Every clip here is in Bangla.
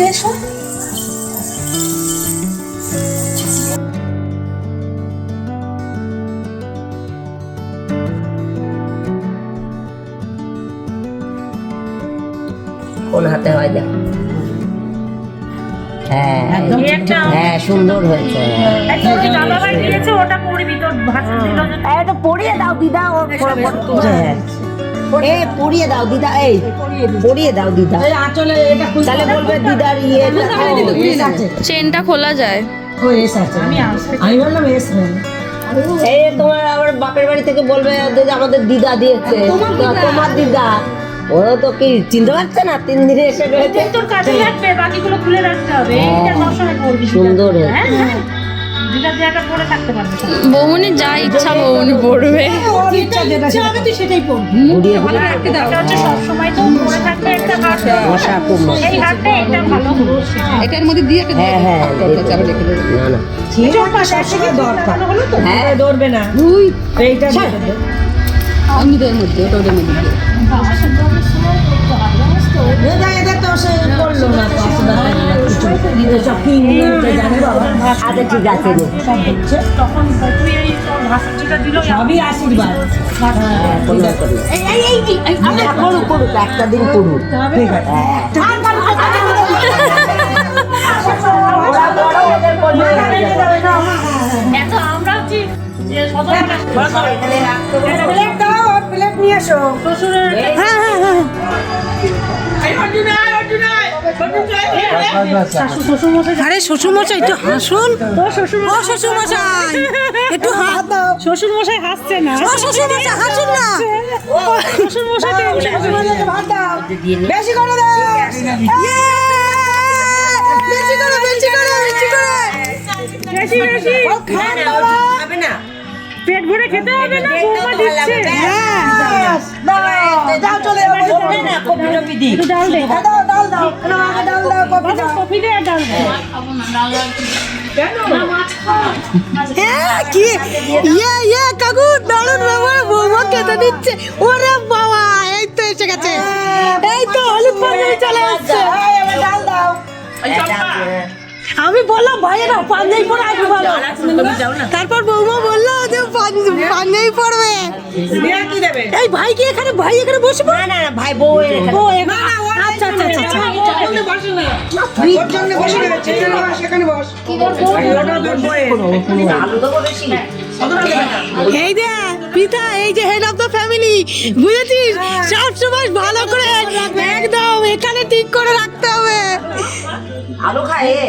এদিকে এসো। কোন হাতে হয় দেখ হ্যাঁ হ্যাঁ সুন্দর হয়েছে। একটা ওই দাদাভাই দিয়েছে ওটা যে দাও দিদা হ্যাঁ। এ পড়িয়ে দাও দিদা এই পড়িয়ে দাও দিদা। আঁচলে এটা খুলতে তাহলে বলবে দিদার ইয়ে চেনটা খোলা যায়। ও এস আছে। আমি বললাম এস এই তোমার আবার বাপের বাড়ি থেকে বলবে যে আমাদের দিদা দিয়েছে। তোমার দিদা? ও তো কি চিনতে পারছে না? তিন দিনে এসে রয়েছে। তোর কাছে রাখবে বাকিগুলো খুলে রাখতে হবে। সুন্দর। হ্যাঁ। হ্যাঁ দিদার পরে থাকতে পারবে বৌমনি যা ইচ্ছা বৌমনি পড়বে। ইচ্ছা যেটা হবে তুই সেটাই পড়বি। ভালো রাখতে দাও। এটা হচ্ছে সবসময় তো পরে থাকবে একটা হাট মশা খুব এই হাটটা এটা ভালো। এটার মধ্যে দিয়ে হ্যাঁ হ্যাঁ না না। ছিলটা সবসময় দরকার। হলো তো। হ্যাঁ ধরবে না। এইটা দিয়ে দেবে। অন্যদের মধ্যে ওটা ওদের মধ্যে। না তো অসুবিধা হয় না আচ্ছা ঠিক আছে রে। সবই আশীর্বাদ হ্যাঁ, করুক করুক একটা দিন করুক প্লেট নিয়ে এসো শাশু শ্বশুর মশাই আরে শ্বশুর মশাই একটু হাসুন ও শ্বশুর ও শ্বশুর মশাই একটু হাত দাও শ্বশুর হাসছে না ও শ্বশুর মশাই হাসুন না শ্বশুর মশাই শ্বশুর মশাইকে ভাত দাও বেশি করে দাও ইয়ে! বেশি করে বেশি করে বেশি করে বেশি বেশি খান বাবা পেট ভরে খেতে হবে না? বৌমা দিচ্ছে। হ্যাঁ। দাও ডাল দে। হ্যাঁ, দাও ডাল দাও ডাল দাও কফি দাও। কফি দে ডাল দে। হ্যাঁ কি? ইয়ে ইয়ে কাকু দারুণ বাবা বৌমা খেতে দিচ্ছে। ওরে বাবা এই তো এসে গেছে। এই তো হলুদ আমি বললাম ভাইয়েরা পাঞ্জাবি পরে আসবে ভালো তারপর বৌমা বলল যে পাঞ্জ- পাঞ্জাবি পরবে। এই ভাই কি এখানে ভাই এখানে বসবে না না ভাই বউ এখানে। আচ্ছা আচ্ছা আচ্ছা আচ্ছা। আলু দেবো বেশি এই যে পিতা এই যে হেড অফ দ্য ফ্যামিলি বুঝেছিস? সব সময় ভালো করে একদম এখানে ঠিক করে রাখতে হবে। আলু খায়। এ?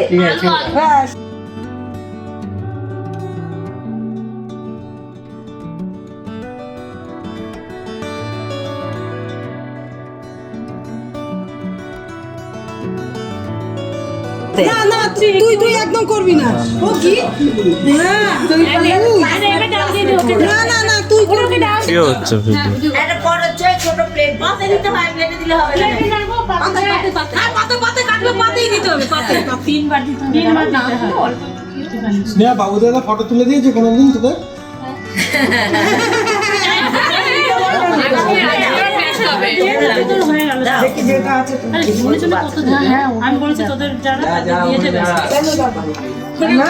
ব্যাস না না তুই তুই একদম করবি না। ও কি? হ্যাঁ তুই না না না তুই করবি না। কি হচ্ছে ভিডিও একটা বড় হচ্ছে ছোট প্লেট পাতে দিতে হয় প্লেটে দিলে হবে না। প্লেটে রাখব পাতে পাতে হ্যাঁ পাতে পাতে কাটবে পাতেই দিতে হবে পাতে। তিনবার দিতে হবে তিনবার দিতে হয় স্নেহা বাবুদের ফটো তুলে দিয়েছে কোনোদিন তোদের? তোর দেখি যেটা আছে হ্যাঁ আমি বলেছি তোদের যারা দিয়ে দেবে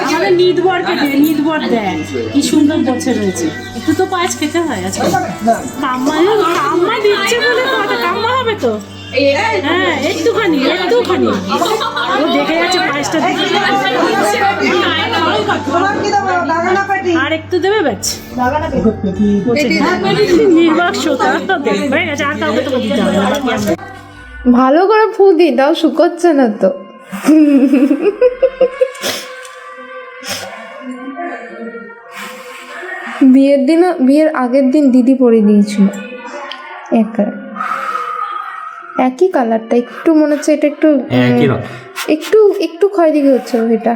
আমাদের নিদবরকে দিয়ে নিদবর দেয় কি সুন্দর বসে রয়েছে একটু তো পায়েস খেতে হয় আজকে কাম্মা কাম্মা দিচ্ছে বলে কথা কাম্মা হবে তো হ্যাঁ একটুখানি একটুখানি ও দেখে যাচ্ছে পায়েসটা দেখে তোমার কি দেবো দাগা না পেটি আর একটু দেবে ব্যাচ নির্বাক শ্রোতা হয়ে আর কাউকে দিতে হবে ভালো করে ফু দি তাও শুকোচ্ছে না তো। বিয়ের দিন বিয়ের আগের দিন দিদি পরিয়ে দিয়েছিল। একা। একই কালারটা একটু মনে হচ্ছে এটা একটু একটু একটু খয়েরি হচ্ছে এটা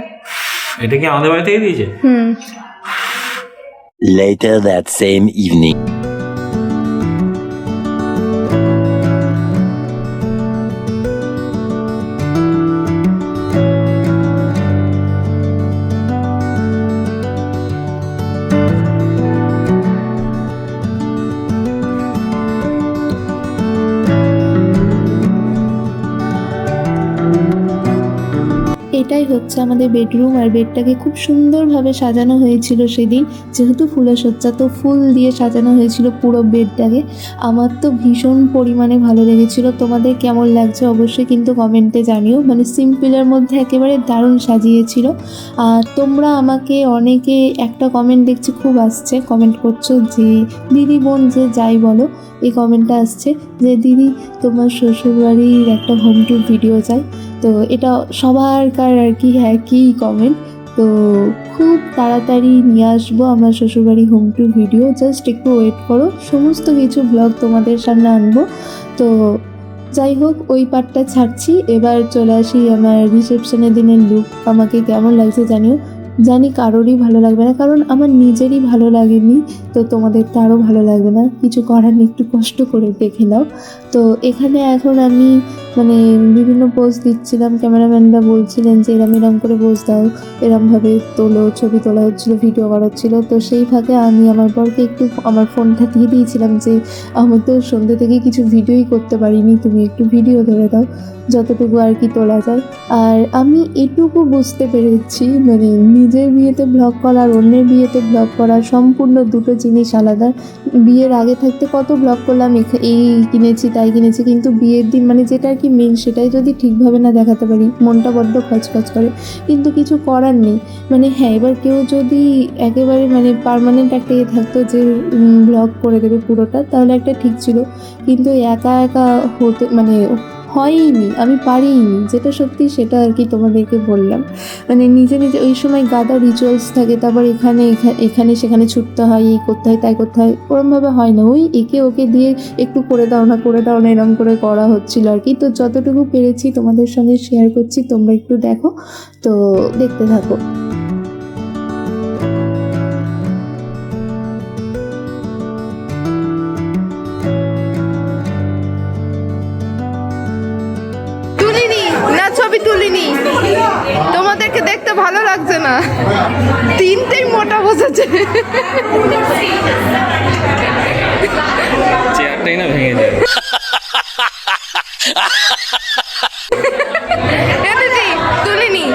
এটা কি আমাদের বাড়ি থেকে দিয়েছে? হুম। Later that same evening. এটাই হচ্ছে আমাদের বেডরুম আর বেডটাকে খুব সুন্দরভাবে সাজানো হয়েছিল সেদিন। যেহেতু ফুলের সজ্জা তো ফুল দিয়ে সাজানো হয়েছিল পুরো বেডটাকে আমার তো ভীষণ পরিমাণে ভালো লেগেছিল। তোমাদের কেমন লাগছে অবশ্যই কিন্তু কমেন্টে জানিও। মানে সিম্পলের মধ্যে একেবারে দারুণ সাজিয়েছিল। আর তোমরা আমাকে অনেকে একটা কমেন্ট দেখছি, খুব আসছে। কমেন্ট করছ যে, দিদি বোন যে যাই বলো। এই কমেন্টটা আসছে যে, দিদি, তোমার শ্বশুরবাড়ির একটা হোম টুর ভিডিও চাই। তো এটা সবারকার আর কি একই কমেন্ট তো খুব তাড়াতাড়ি নিয়ে আসব আমার শ্বশুরবাড়ি হোম টুর ভিডিও জাস্ট একটু ওয়েট করো, সমস্ত কিছু ব্লগ তোমাদের সামনে আনব। তো যাই হোক, ওই পার্টটা ছাড়ছি। এবার চলে আসি আমার রিসেপশনের দিনের লুক আমাকে কেমন লাগছে জানিও? জানি কারোরই ভালো লাগবে না, কারণ আমার নিজেরই ভালো লাগেনি। তো তোমাদের তো আরও ভালো লাগবে না। কিছু করার একটু কষ্ট করে দেখে নাও। তো এখানে এখন আমি মানে বিভিন্ন পোজ দিচ্ছিলাম ক্যামেরাম্যানরা বলছিলেন যে, এরম এরম করে পোজ দাও, এরমভাবে তোলো, ছবি তোলা হচ্ছিল ভিডিও করা হচ্ছিল। তো সেই ফাঁকে আমি আমার বরকে একটু আমার ফোনটা দিয়ে দিয়েছিলাম যে, আমি তো সন্ধ্যে থেকে কিছু ভিডিওই করতে পারিনি, তুমি একটু ভিডিও ধরে দাও, যতটুকু আর কি তোলা যায়। আর আমি এটুকু বুঝতে পেরেছি মানে নিজের বিয়েতে ব্লগ করা আর অন্যের বিয়েতে ব্লগ করা সম্পূর্ণ দুটো জিনিস আলাদা। বিয়ের আগে থাকতে কত ব্লগ করলাম এই কিনেছি, তাই কিনেছি, কিন্তু বিয়ের দিন মানে যেটা আর কি মেন সেটাই যদি ঠিকভাবে না দেখাতে পারি, মনটা বড্ড খচখচ করে। কিন্তু কিছু করার নেই। মানে হ্যাঁ এবার কেউ যদি একেবারে মানে পারমানেন্ট একটা ইয়ে থাকতো যে ব্লগ করে দেবে পুরোটা, তাহলে একটা ঠিক ছিল। কিন্তু একা একা হতে মানে হয়ইনি, আমি পারিনি যেটা সত্যি সেটা আর কি তোমাদেরকে বললাম। মানে নিজে নিজে ওই সময় গাদা রিচুয়ালস থাকে, তারপর এখানে, এখা- এখানে সেখানে ছুটতে হয়, এই করতে হয়, তাই করতে হয়, ওরমভাবে হয় না। ওই একে ওকে দিয়ে একটু করে দাও না, করে দাও না, এরম করে করা হচ্ছিল আর কি। তো যতটুকু পেরেছি তোমাদের সঙ্গে শেয়ার করছি, তোমরা একটু দেখো, তো দেখতে থাকো। ভালো লাগছে না। তিনটেই মোটা বসেছে। চেয়ারটাই না ভেঙে যায়। তুলিনি।